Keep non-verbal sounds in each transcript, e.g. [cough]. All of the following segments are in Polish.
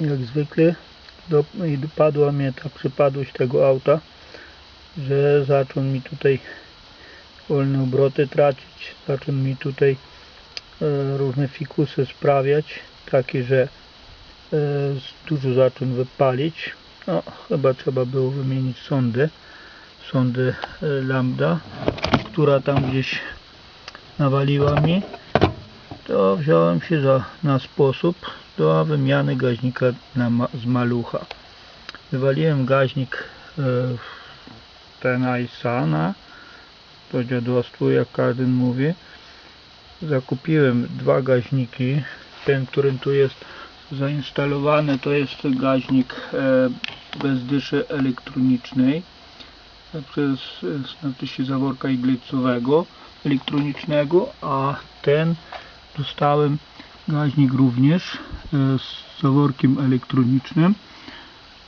jak zwykle dopadła mnie ta przypadłość tego auta, że zaczął mi tutaj wolne obroty tracić, zaczął mi tutaj e, różne fikusy sprawiać, takie, że e, dużo zaczął wypalić. No, chyba trzeba było wymienić sondę, sondę e, lambda, która tam gdzieś nawaliła mi. To wziąłem się za, na sposób do wymiany gaźnika na, z malucha. Wywaliłem gaźnik e, ten Aisana, to dziadostwo, jak każdy mówi. Zakupiłem dwa gaźniki. Ten, którym tu jest zainstalowany, to jest gaźnik e, bez dyszy elektronicznej przez znaczy się zaworka iglicowego elektronicznego, a ten dostałem gaźnik również e, z zaworkiem elektronicznym.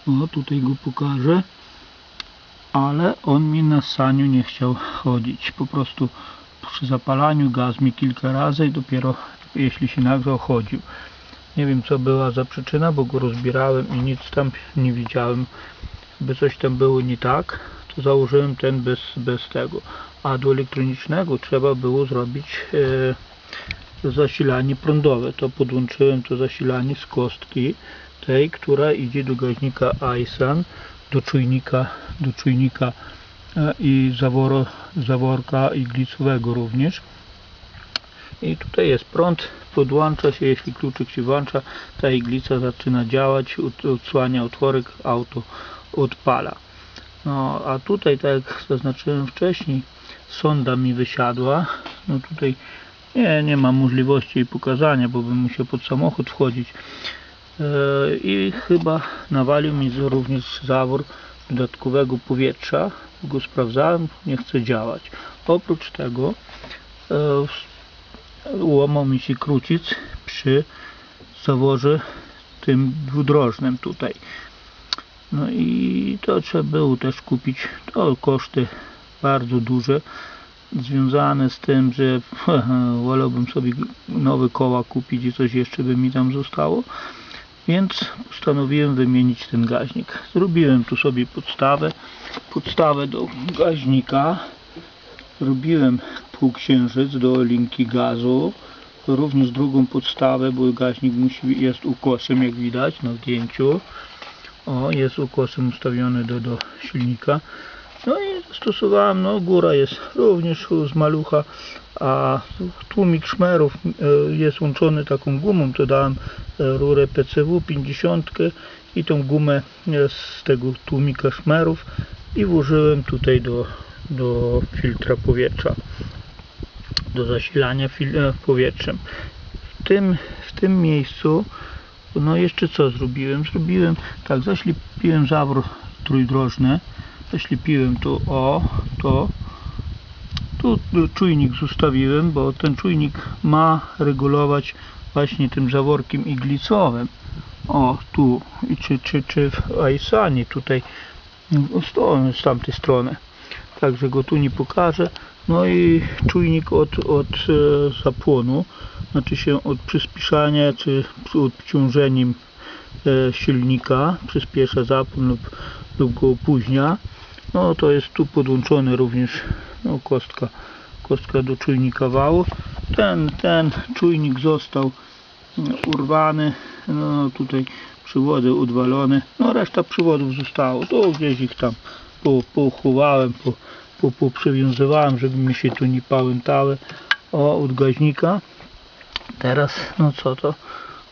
O, tutaj go pokażę. Ale on mi na saniu nie chciał chodzić. Po prostu przy zapalaniu gaz mi kilka razy i dopiero jeśli się nagrzał chodził. Nie wiem co była za przyczyna, bo go rozbierałem i nic tam nie widziałem. By coś tam było nie tak, to założyłem ten bez, bez tego. A do elektronicznego trzeba było zrobić e, zasilanie prądowe. To podłączyłem to zasilanie z kostki tej, która idzie do gaźnika Aisan, do czujnika, do czujnika e, i zaworo, zaworka iglicowego również. I tutaj jest prąd, podłącza się, jeśli kluczyk się włącza, ta iglica zaczyna działać, od- odsłania otworek, auto odpala. No a tutaj, tak jak zaznaczyłem wcześniej, sonda mi wysiadła. No tutaj nie, nie ma możliwości jej pokazania, bo bym musiał pod samochód wchodzić. E, I chyba nawalił mi również zawór dodatkowego powietrza. Go sprawdzałem, nie chce działać. Oprócz tego e, łamał mi się krucic przy zaworze tym dwudrożnym tutaj. No i to trzeba było też kupić. To koszty bardzo duże, związane z tym, że [laughs] wolałbym sobie nowe koła kupić i coś jeszcze by mi tam zostało. Więc postanowiłem wymienić ten gaźnik. Zrobiłem tu sobie podstawę, podstawę do gaźnika. Zrobiłem półksiężyc do linki gazu. Również drugą podstawę, bo gaźnik musi, jest ukosem, jak widać na zdjęciu. O, jest ukosem ustawiony do, do silnika. No i zastosowałem, no góra jest również z malucha, a tłumik szmerów e, jest łączony taką gumą, to dałem e, rurę PCW 50 i tą gumę e, z tego tłumika szmerów i włożyłem tutaj do, do filtra powietrza, do zasilania powietrzem. W tym, w tym miejscu no jeszcze co zrobiłem? Zrobiłem tak, zaślepiłem zawór trójdrożny, zaślepiłem tu o, to tu czujnik zostawiłem, bo ten czujnik ma regulować właśnie tym zaworkiem iglicowym. O, tu, czy, czy, czy w Aisanie tutaj z tamtej strony. Także go tu nie pokażę. No i czujnik od, od e, zapłonu, znaczy się od przyspieszania czy odciążeniem e, silnika, przyspiesza zapłon lub, lub go opóźnia. No to jest tu podłączony również no, kostka, kostka do czujnika wału. Ten, ten czujnik został mm, urwany, no tutaj przywody udwalone, no reszta przywodów zostało, to gdzieś ich tam po, pochowałem, po, po, poprzywiązywałem, żeby mi się tu nie pałętały o, od gaźnika. Teraz, no co to?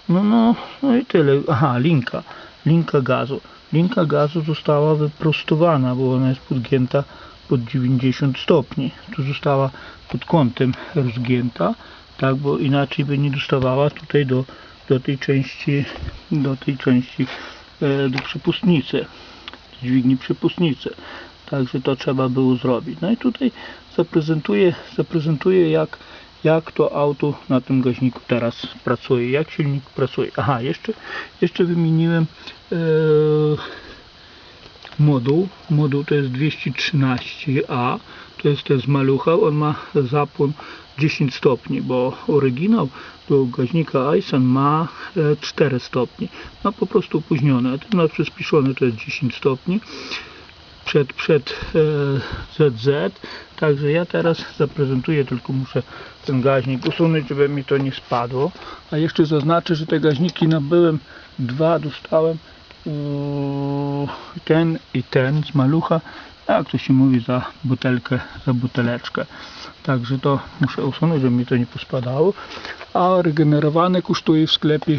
No, no, no i tyle. Aha, linka, linka gazu. Linka gazu została wyprostowana, bo ona jest podgięta pod 90 stopni. Tu została pod kątem rozgięta, tak, bo inaczej by nie dostawała tutaj do, do tej części, do tej części, e, do przepustnicy, dźwigni przepustnicy. Także to trzeba było zrobić. No i tutaj zaprezentuję, zaprezentuję jak, jak to auto na tym gaźniku teraz pracuje, jak silnik pracuje. Aha, jeszcze, jeszcze wymieniłem e, moduł. Moduł to jest 213A. To jest ten z malucha, on ma zapłon 10 stopni, bo oryginał do gaźnika Aisan ma e, 4 stopni. Ma po prostu opóźnione, a ten ma przyspieszony to jest 10 stopni przed, przed e, ZZ. Także ja teraz zaprezentuję, tylko muszę ten gaźnik usunąć, żeby mi to nie spadło. A jeszcze zaznaczę, że te gaźniki nabyłem dwa, dostałem ten i ten z malucha, jak to się mówi, za butelkę, za buteleczkę. Także to muszę usunąć, żeby mi to nie pospadało. A regenerowane kosztuje w sklepie,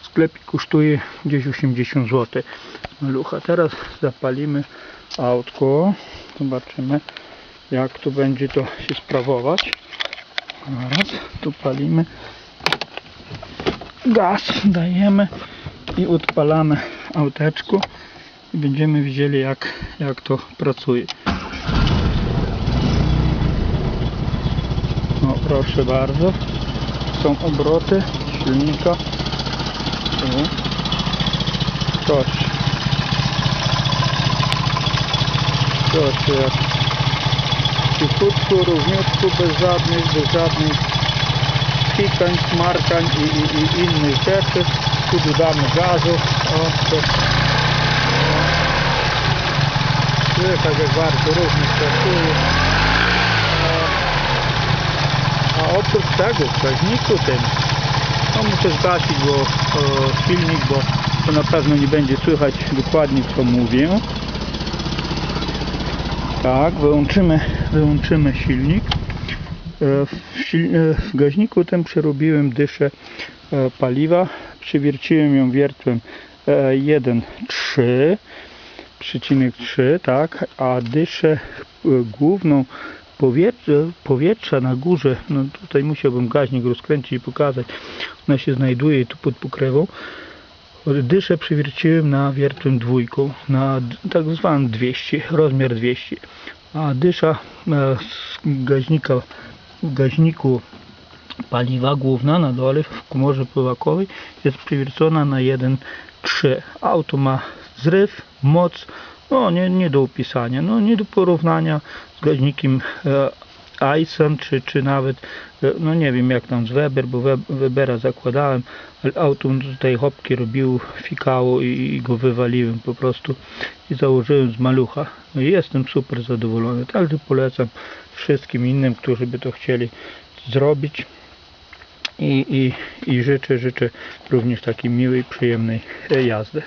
w sklepie kosztuje gdzieś 80 zł malucha. Teraz zapalimy autko. Zobaczymy jak tu będzie to się sprawować. Zaraz tu palimy gaz, dajemy i odpalamy auteczko i będziemy widzieli jak, jak to pracuje. No proszę bardzo, są obroty silnika. Proszę. Proszę jak cichutko, równiutko, bez żadnych, bez żadnych pikań, smarkań i, i, i innych rzeczy. Tu dodamy gazu. O, to. Słychać jak bardzo równie pracuje. A, oprócz tego w gaźniku tym no muszę zgasić bo o, silnik, bo to na pewno nie będzie słychać dokładnie co mówię. Tak, wyłączymy, wyłączymy silnik. E, W, sil- e, w gaźniku tym przerobiłem dyszę e, paliwa. Przywierciłem ją wiertłem e, 1,3 przecinek 3, tak, a dyszę główną powietrze, powietrza na górze, no tutaj musiałbym gaźnik rozkręcić i pokazać, ona się znajduje tu pod pokrewą. Dyszę przywierciłem na wiertłem dwójką, na tak zwanym 200, rozmiar 200. A dysza e, z gaźnika, gaźniku paliwa główna na dole w komorze pływakowej jest przywiercona na 1,3. Auto ma zryw, moc, no nie, nie do opisania, no nie do porównania z gaźnikiem e, Aisan, czy, czy nawet, e, no nie wiem jak tam z Weber, bo Web, Webera zakładałem, ale auto tutaj hopki robiło, fikało i, i go wywaliłem po prostu i założyłem z malucha. No i jestem super zadowolony, także polecam wszystkim innym, którzy by to chcieli zrobić i, i, i życzę, życzę również takiej miłej, przyjemnej jazdy.